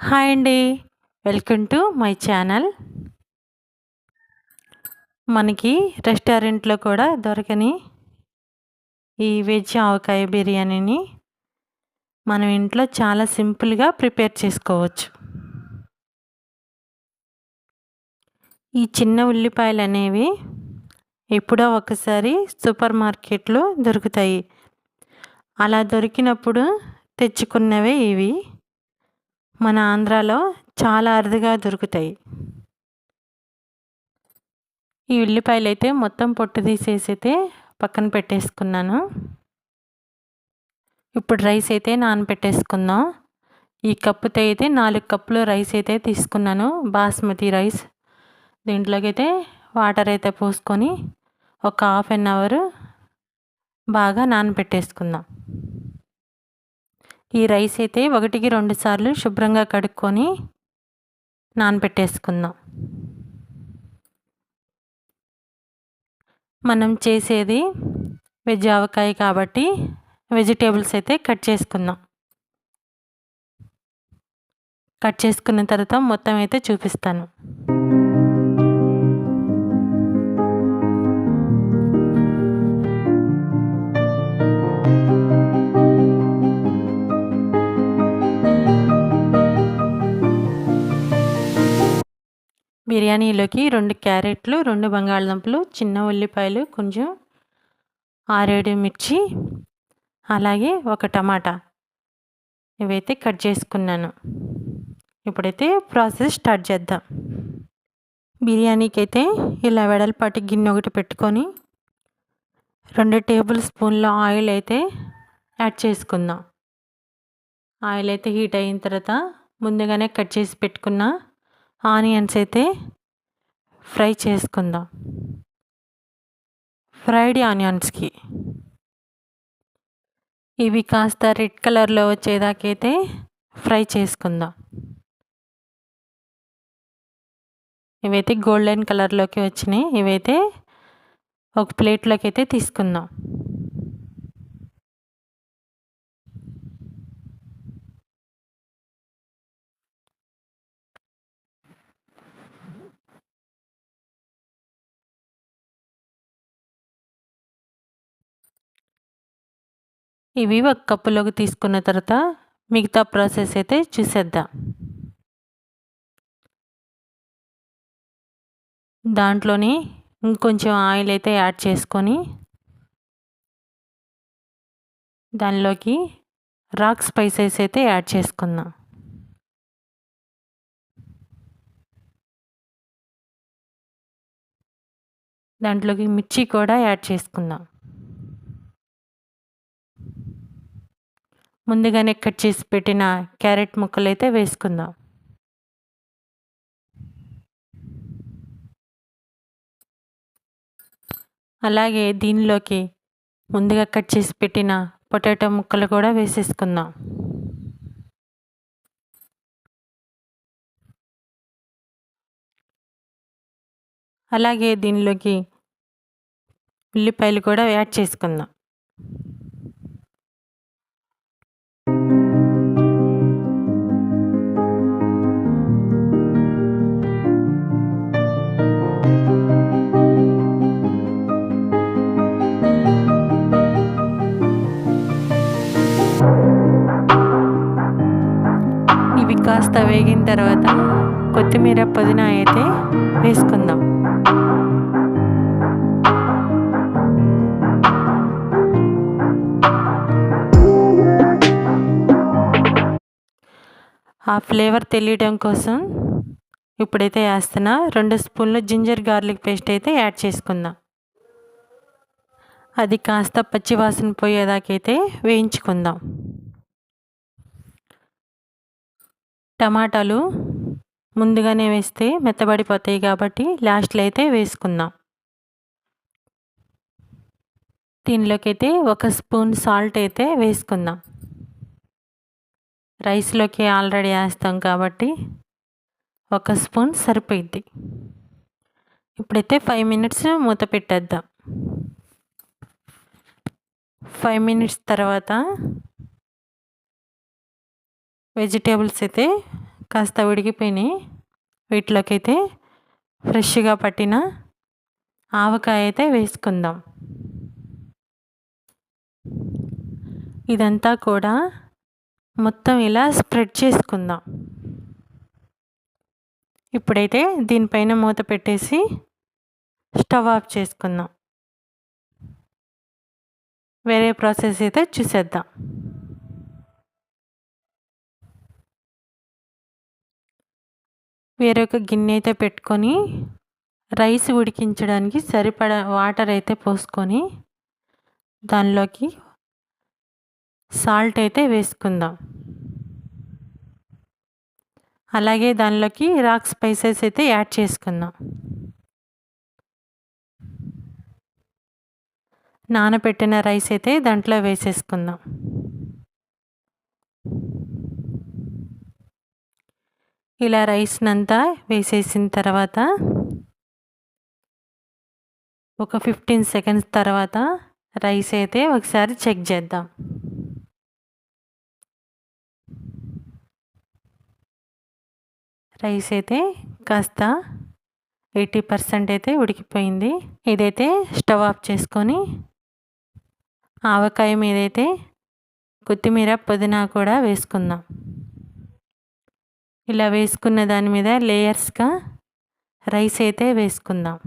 Hi అండి. Welcome to my channel. మనకి రెస్టారెంట్లో కూడా దొరకని ఈ వెజ్ ఆవకాయ బిర్యానీని మనం ఇంట్లో చాలా సింపుల్గా ప్రిపేర్ చేసుకోవచ్చు. ఈ చిన్న ఉల్లిపాయలు అనేవి ఎప్పుడో ఒకసారి సూపర్ మార్కెట్లో దొరుకుతాయి. అలా దొరికినప్పుడు తెచ్చుకున్నవే ఇవి. మన ఆంధ్రాలో చాలా అరుదుగా దొరుకుతాయి. ఈ ఉల్లిపాయలు అయితే మొత్తం పొట్టు తీసేసి అయితే పక్కన పెట్టేసుకున్నాను. ఇప్పుడు రైస్ అయితే నానబెట్టేసుకుందాం. ఈ కప్పుతో అయితే నాలుగు కప్పులు రైస్ అయితే తీసుకున్నాను. బాస్మతి రైస్. దీంట్లోకి అయితే వాటర్ అయితే పోసుకొని ఒక హాఫ్ అన్ అవర్ బాగా నానబెట్టేసుకుందాం. ఈ రైస్ అయితే ఒకటికి రెండు సార్లు శుభ్రంగా కడుక్కొని నానబెట్టేసుకుందాం. మనం చేసేది వెజ్ ఆవకాయ కాబట్టి వెజిటేబుల్స్ అయితే కట్ చేసుకుందాం. కట్ చేసుకున్న తర్వాత మొత్తం అయితే చూపిస్తాను. బిర్యానీలోకి రెండు క్యారెట్లు రెండు బంగాళదుంపలు చిన్న ఉల్లిపాయలు కొంచెం ఆరేడు మిర్చి అలాగే ఒక టమాటా ఇవైతే కట్ చేసుకున్నాను. ఇప్పుడైతే ప్రాసెస్ స్టార్ట్ చేద్దాం. బిర్యానీకి అయితే ఇలా వెడల్పాటి గిన్నె ఒకటి పెట్టుకొని రెండు టేబుల్ స్పూన్ల ఆయిల్ అయితే యాడ్ చేసుకుందాం. ఆయిల్ అయితే హీట్ అయిన తర్వాత ముందుగానే కట్ చేసి పెట్టుకున్న ఆనియన్స్ అయితే ఫ్రై చేసుకుందాం. ఫ్రైడ్ ఆనియన్స్కి. ఇవి కాస్త రెడ్ కలర్లో వచ్చేదాకైతే ఫ్రై చేసుకుందాం. ఇవైతే గోల్డెన్ కలర్లోకి వచ్చినాయి. ఇవైతే ఒక ప్లేట్లోకి అయితే తీసుకుందాం. ఇవి ఒక కప్పులోకి తీసుకున్న తర్వాత మిగతా ప్రాసెస్ అయితే చూసేద్దాం. దాంట్లోని ఇంకొంచెం ఆయిల్ అయితే యాడ్ చేసుకొని దానిలోకి రాక్ స్పైసెస్ అయితే యాడ్ చేసుకుందాం. దాంట్లోకి మిర్చి కూడా యాడ్ చేసుకుందాం. ముందుగానే కట్ చేసి పెట్టిన క్యారెట్ ముక్కలు అయితే వేసుకుందాం. అలాగే దీనిలోకి ముందుగా కట్ చేసి పెట్టిన పొటాటో ముక్కలు కూడా వేసేసుకుందాం. అలాగే దీనిలోకి ఉల్లిపాయలు కూడా యాడ్ చేసుకుందాం. కాస్త వేగిన తర్వాత కొత్తిమీర పుదీనా అయితే వేసుకుందాం. ఆ ఫ్లేవర్ తెలియడం కోసం ఇప్పుడైతే వేస్తున్నా రెండు స్పూన్లు జింజర్ గార్లిక్ పేస్ట్ అయితే యాడ్ చేసుకుందాం. అది కాస్త పచ్చివాసన పోయేదాకైతే వేయించుకుందాం. టమాటాలు ముందుగానే వేస్తే మెత్తబడిపోతాయి కాబట్టి లాస్ట్లో అయితే వేసుకుందాం. దీనిలోకి అయితే ఒక స్పూన్ సాల్ట్ అయితే వేసుకుందాం. రైస్లోకి ఆల్రెడీ వేస్తాం కాబట్టి ఒక స్పూన్ సరిపోయిద్ది ఇప్పుడైతే ఫైవ్ మినిట్స్ మూత పెట్టేద్దాం. ఫైవ్ మినిట్స్ తర్వాత వెజిటేబుల్స్ అయితే కాస్త ఉడికిపోయినాయి వీటిలోకి అయితే ఫ్రెష్గా పట్టిన ఆవకాయ అయితే వేసుకుందాం. ఇదంతా కూడా మొత్తం ఇలా స్ప్రెడ్ చేసుకుందాం. ఇప్పుడైతే దీనిపైన మూత పెట్టేసి స్టవ్ ఆఫ్ చేసుకుందాం. వేరే ప్రాసెస్ అయితే చూసేద్దాం. వేరొక గిన్నె అయితే పెట్టుకొని రైస్ ఉడికించడానికి సరిపడా వాటర్ అయితే పోసుకొని దానిలోకి సాల్ట్ అయితే వేసుకుందాం. అలాగే దానిలోకి రాక్ స్పైసెస్ అయితే యాడ్ చేసుకుందాం. నానబెట్టిన రైస్ అయితే దాంట్లో వేసేసుకుందాం. ఇలా రైస్నంతా వేసేసిన తర్వాత ఒక ఫిఫ్టీన్ సెకండ్స్ తర్వాత రైస్ అయితే ఒకసారి చెక్ చేద్దాం. రైస్ అయితే కాస్త ఎయిటీ పర్సెంట్ అయితే ఉడికిపోయింది. ఇదైతే స్టవ్ ఆఫ్ చేసుకొని ఆవకాయ మీద అయితే కొత్తిమీర పుదీనా కూడా వేసుకుందాం. ఇలా వేసుకున్న దాని మీద లేయర్స్గా రైస్ అయితే వేసుకుందాం.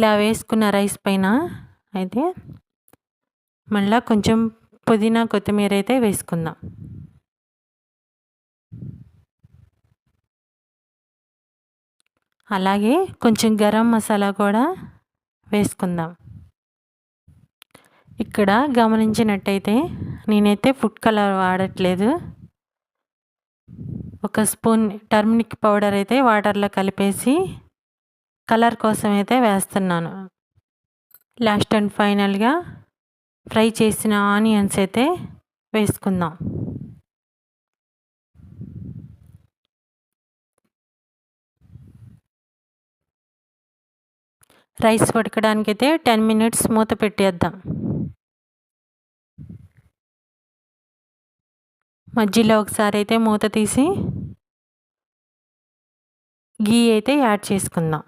ఇలా వేసుకున్న రైస్ పైన అయితే మళ్ళీ కొంచెం పుదీనా కొత్తిమీర అయితే వేసుకుందాం. అలాగే కొంచెం గరం మసాలా కూడా వేసుకుందాం. ఇక్కడ గమనించినట్టయితే నేనైతే ఫుడ్ కలర్ వాడట్లేదు. ఒక స్పూన్ టర్మరిక్ పౌడర్ అయితే వాటర్లో కలిపేసి కలర్ కోసం అయితే వేస్తున్నాను. లాస్ట్ అండ్ ఫైనల్గా ఫ్రై చేసిన ఆనియన్స్ అయితే వేసుకుందాం. రైస్ ఉడకడానికి అయితే టెన్ మినిట్స్ మూత పెట్టేద్దాం. మధ్యలో ఒకసారి అయితే మూత తీసి గీ అయితే యాడ్ చేసుకుందాం.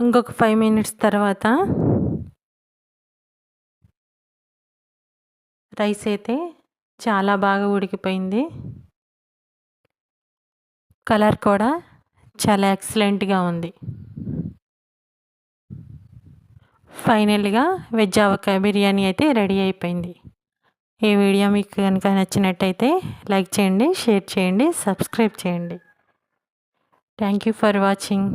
ఇంకొక ఫైవ్ మినిట్స్ తర్వాత రైస్ అయితే చాలా బాగా ఉడికిపోయింది. కలర్ కూడా చాలా ఎక్సలెంట్గా ఉంది. ఫైనల్గా వెజ్ ఆవకాయ బిర్యానీ అయితే రెడీ అయిపోయింది. ఈ వీడియో మీకు కనుక నచ్చినట్టయితే లైక్ చేయండి షేర్ చేయండి సబ్స్క్రైబ్ చేయండి. Thank you for watching.